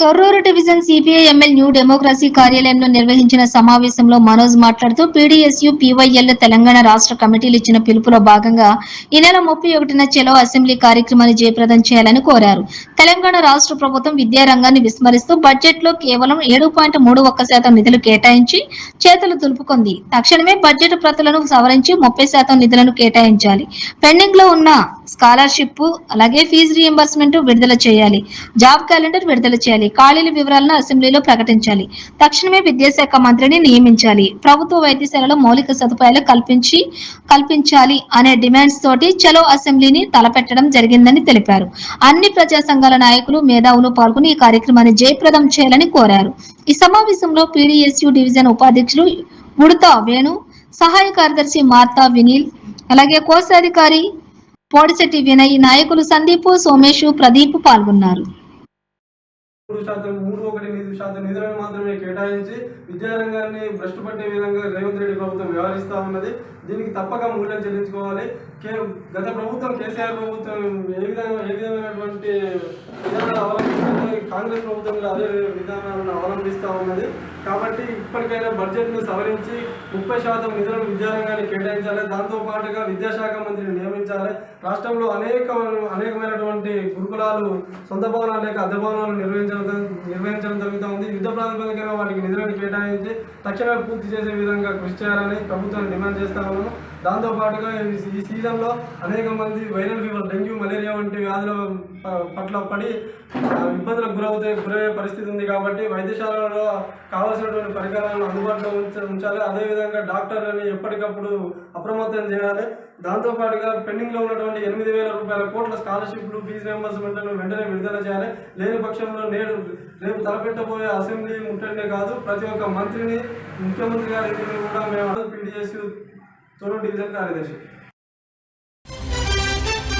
Thorrur division CPI ML new democracy కార్యాలయంలో నిర్వహించిన సమావేశంలో మనోజ్ మాట్లాడుతూ పీడీఎస్యు పీవైఎల్ తెలంగాణ రాష్ట్ర కమిటీలు ఇచ్చిన పిలుపులో భాగంగా ఈ నెల ముప్పై ఒకటిన చెలో అసెంబ్లీ కార్యక్రమాన్ని జయప్రదం చేయాలని కోరారు. తెలంగాణ రాష్ట్ర ప్రభుత్వం విద్యారంగాన్ని విస్మరిస్తూ బడ్జెట్లో కేవలం ఏడు పాయింట్ మూడు ఒక్క శాతం నిధులు కేటాయించి చేతులు దులుపుకుంది. తక్షణమే బడ్జెట్ ప్రతులను సవరించి ముప్పై శాతం నిధులను కేటాయించాలి. పెండింగ్లో ఉన్న స్కాలర్షిప్ అలాగే ఫీజు రియంబర్స్మెంట్ విడుదల చేయాలి. జాబ్ క్యాలెండర్ విడుదల చేయాలి. ఖాళీల వివరాలను అసెంబ్లీలో ప్రకటించాలి. తక్షణమే విద్యాశాఖ మంత్రిని నియమించాలి. ప్రభుత్వ వైద్యశాలలో మౌలిక సదుపాయాలు కల్పించి కల్పించాలి అనే డిమాండ్స్ తోటి చలో అసెంబ్లీని తలపెట్టడం జరిగిందని తెలిపారు. అన్ని ప్రజా సంఘాల నాయకులు మేధావులు పాల్గొని ఈ కార్యక్రమాన్ని జయప్రదం చేయాలని కోరారు. ఈ సమావేశంలో పీడీఎస్యు డివిజన్ ఉపాధ్యక్షులు ఉడతా వేణు సహాయ కార్యదర్శి మార్తా వినీల్ అలాగే కోశాధికారి పోడిశెట్టి వినయ్ నాయకులు సందీప్ సోమేష్ ప్రదీప్ పాల్గొన్నారు. మూడు శాతం మూడు ఒకటి ఎనిమిది శాతం నిధులను మాత్రమే కేటాయించి విద్యారంగాన్ని భ్రష్టు పట్టే విధంగా రేవంత్ రెడ్డి ప్రభుత్వం వ్యవహరిస్తూ ఉన్నది. దీనికి తప్పక మూల్యం చెల్లించుకోవాలి. కే గత ప్రభుత్వం కేసీఆర్ ప్రభుత్వం ఏ విధంగా ఏ విధమైనటువంటి విధానాలు అవలంబిస్తుంది కాంగ్రెస్ ప్రభుత్వం కూడా అదే విధానాలను అవలంబిస్తూ ఉన్నది. కాబట్టి ఇప్పటికైనా బడ్జెట్ను సవరించి ముప్పై శాతం నిధులను విద్యారంగాన్ని కేటాయించాలి. దాంతో పాటుగా విద్యాశాఖ మంత్రిని నియమించాలి. రాష్ట్రంలో అనేక అనేకమైనటువంటి గురుకులాలు సొంత భవనాలు లేక అద్దె భవనాలు నిర్వహించడం నిర్వహించడం జరుగుతూ ఉంది యుద్ధ ప్రాతిపదికన వాటికి నిధులను కేటాయించి తక్షణమే పూర్తి చేసే విధంగా కృషి చేయాలని ప్రభుత్వాన్ని డిమాండ్ చేస్తా ఉన్నాము. దాంతోపాటుగా ఈ- సీజన్లో అనేక మంది వైరల్ ఫీవర్ డెంగ్యూ మలేరియా వంటి వ్యాధుల ప- పట్ల పడి ఇబ్బందులకు గురవుతాయి గురయ్యే పరిస్థితి ఉంది కాబట్టి వైద్యశాలలో కావాల్సిన కావాల్సినటువంటి పరికరాలను అందుబాటులో ఉంచ ఉంచాలి. అదేవిధంగా డాక్టర్లని ఎప్పటికప్పుడు అప్రమత్తం చేయాలి. దాంతోపాటుగా పెండింగ్లో ఉన్నటువంటి ఎనిమిది వేల రూపాయల కోట్ల స్కాలర్షిప్లు ఫీజు రియంబర్స్మెంట్లను వెంటనే విడుదల చేయాలి. లేని పక్షంలో నేడు రేపు తలపెట్టబోయే అసెంబ్లీ ముట్టడినే కాదు ప్రతి ఒక్క మంత్రిని ముఖ్యమంత్రి గారి కూడా మేము పీడిఎస్ తొలి డివిజన్ కార్యదర్శి.